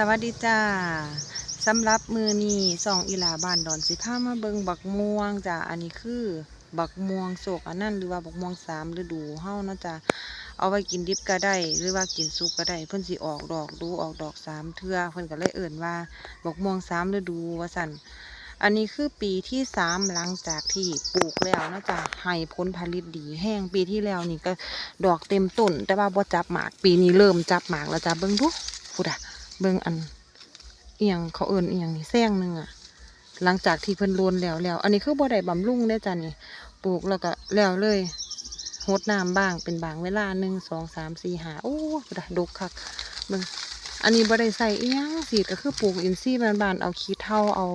สวัสดีจ้าสำหรับมือนี้สองอีลาบานดอนสิพามาเบิงบักม่วงจ้าอันนี้คือบักม่วงโศกอันนั้นหรือว่าบักม่วงสามฤดูเฮาเนาะจ้าเอาไว้กินดิบก็ได้ หรือว่ากินซุปก็ได้ เพิ่นสิออกดอกดูออกดอกสามเทื่อเพิ่นก็เลยเอิ่นว่าบักม่วงสามฤดูว่าสั่นอันนี้คือปีที่สามหลังจากที่ปลูกแล้วนาะจ้าให้ผลผลิตดีแห้งปีที่แล้วนี่ก็ดอกเต็มต้น แต่ว่าบ่จับหมาก ปีนี้เริ่มจับหมากแล้วจ้าเบิ่งดูพูดอะ เบิ่งอันเอียงเขาเอิญเอียงนี่แซงหนึ่งอะ หลังจากที่เพิ่นโลนแล้วแล้ว อันนี้คือบ่ได้บำรุงเด้จ้ะนี่ปลูกแล้วก็แล้วเลยหดน้ำบ้างเป็นบางเวลาหนึ่งสองสามสี่หาโอ้ดดกคักเบิ่งอันนี้บ่ได้ใส่เอียงสีก็คือปลูกอินทรีย์บานๆเอาขี้เถ้าเอา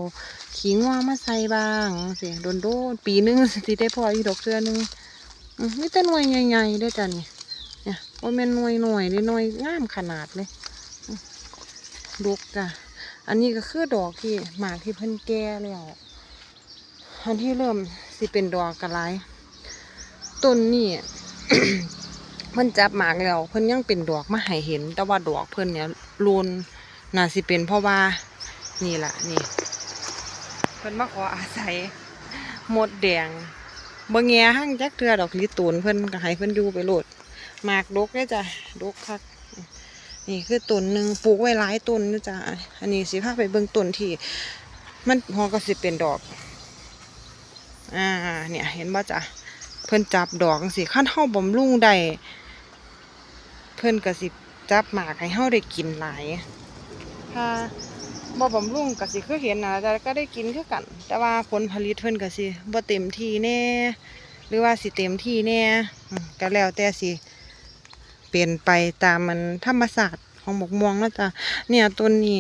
ขี้งัวมาใส่บ้างสิโดนโดนปีหนึงสิได้พออีดอกเทื่อหนึงอือมีแต่หน่วยใหญ่ๆเด้จ้ะนี่เนี่ยว่าแม่นหน่วยหน่วยเด้หน่วยงามขนาดเลย ลูกจ้ะอันนี้ก็คือดอกที่หมากที่เพิ่นแก่แล้วอันที่เริ่มสิเป็นดอกกระไรต้นนี่เพิ่นจับหมากแล้ว เพิ่นยังเป็นดอกมาให้เห็น แต่ว่าดอกเพิ่นเนี่ยโลนน่าสิเป็นเพราะว่านี่แหละนี่ เพิ่นมาขออาศัยหมดแดงบ่แงหั่งจักเทือดอกลิตูนเพิ่นก็ให้เพิ่นอยู่ไปโหลดหมากดกเด้จ้ะดกคัก นี่คือต้นหนึ่งปลูกไว้หลายต้นนะจ๊ะอันนี้สิพาไปเบิ่งต้นที่ มันหอก็สิเป็นดอก อ่า เนี่ยเห็นบ่จ๊ะเพิ่นจับดอกสิขั้นเฮาบำรุงได้เพิ่นก็สิจับหมากให้เฮาได้กินหลายถ้าบ่บำรุงก็สิคือเห็นนะแต่ก็ได้กินคือกัน แต่ว่าผลผลิตเพิ่นก็สิบ่เต็มที่แน่ หรือว่าสิเต็มที่แน่ก็แล้วแต่สิ เปลี่ยนไปตามมันธรรมศาสตร์ของหมกม่วงแล้วจ้ะเนี่ยต้นนี้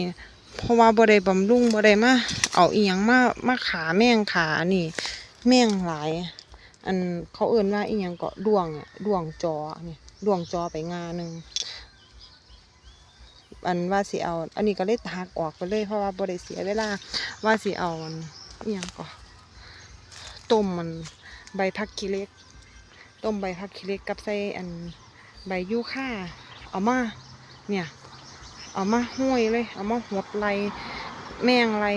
เพราะว่าบ่ได้บำรุงบ่ได้มาเอาอียงมามาขาแม่งขานี่ แม่งหลาย อันเขาเอิ่นว่าอีหยังก็ดวงอะดวงจอเนี่ยดวงจอไปงาหนึ่งอันว่าสิเอา อันนี้ก็เลยหักออกไปเลยเพราะว่าบ่ได้เสียเวลาว่าสิเอาอันอีหยังก็ต้มมันใบพักขี้เล็ก ต้มใบพักขี้เล็กกับใส่อัน ใบยูค่าเอามา เนี่ย เอามาห้อยเลย เอามาหดไรแมงไร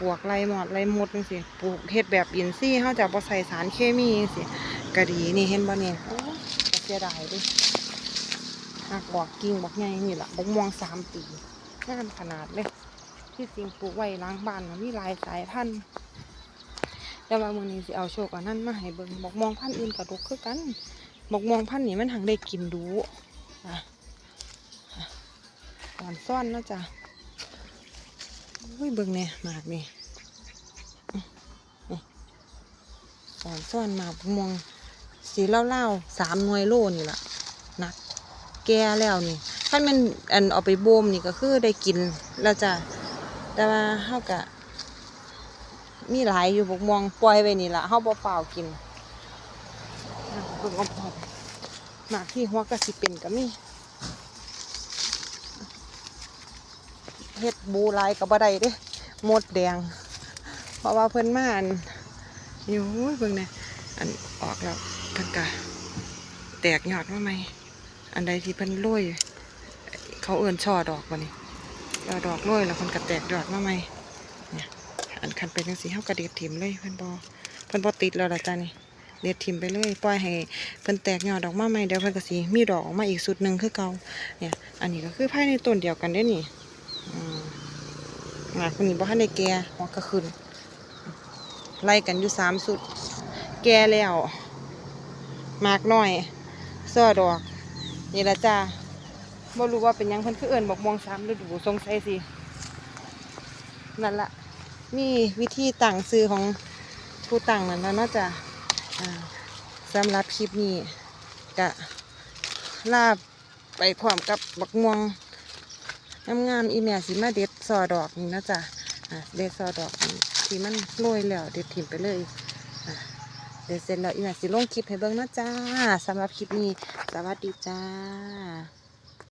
ปวกไรหมอดไรหมดจังซี่ปลูกเฮ็ดแบบอินซี่เขาจะบ่ใส่สารเคมีจังซี่ก็ดีนี่เห็นบ่เนี่ยโอ้ก็เสียดายเดิหักบอกกิ่งบอกใหญ่นี่แหละบกม่วงสามปีงามขนาดเลย ที่จริงปลูกไว้ล้างบ้านมีหลายสายพันธุ์แต่ว่ามือนี้สิเอาโชคอันนั้นมาให้เบิ่งบอกมองพันธุ์อื่นก็ดกคือกัน บกม่วงพันนี้มันหังได้กินดูอะก่อนซ่อนนาะจ้ะอุ้ยเบิ่งเนี่ยหมากนี่อื้อนี่ก่อนซ่อนหมากบกม่วงสีเล่าๆสามหน่วยโลนี่ละนักแก่แล้วนี่ถ้ามันอันเอาไปบ่มนี่ก็คือได้กินแล้วจ้ะแต่ว่าเฮากะมีหลายอยู่บกม่วงปล่อยไว้นี่ละเฮาบ่เปล่ากิน เบิ่งอมๆหมากที่หัวกระสิเป็นก็มีเฮ็ดบูหลายกับบ่ได้เด้หมดแดง เพราะว่าเพิ่นมาอันอยู่เบิ่งเนี่ยอันออกแล้วเพิ่นก็แตกยอดมาใหม่อันใดที่เพิ่นโรยเขาเอิ้นช่อดอกบ่นี่แล้ดอกโรยแล้วเพิ่นก็แตกยอดมาใหม่เนี่ยอันคันเป็นจังซี่เฮาก็เด็ดถิ่มเลยเพิ่นบ่เพิ่นบ่ติดแล้วล่ะจ้ะนี่ เด็ดถิมไปเลยปล่อยให้เพิ่นแตกยอดออกมาใหม่เดี๋ยวเพิ่นก็สิมีดอกออกมาอีกสุดหนึ่งคือเก่าเนี่ยอันนี้ก็คือภายในต้นเดียวกันเด้นี่อืมาคนนี้บ่ทันได้แก่หัวก็ขึ้นไล่กันอยู่สามสุด แก่แล้วมากน้อยซ้อดอกนี่ละจ้าบ่รู้ว่าเป็นยังเพิ่นคือเอินบอกมองสามฤดูสงสัยสินั่นละมีวิธีตั้งซื้อของผู้ตั้งนั่นแล้วเนาะจ้ะ สำหรับคลิปนี้ก็ลาไปพร้อมกับบักม่วงงามๆอีแม่สิมาเด็ดซอดอกนี่นะจ๊ะเด็ดซอดอกนี่ที่มันโรยแล้วเด็ดถิ่มไปเลยเด็ดเสร็จแล้วอีแม่สิลงคลิปให้เบิ้งนะจ๊ะสำหรับคลิปนี้ สวัสดีจ้า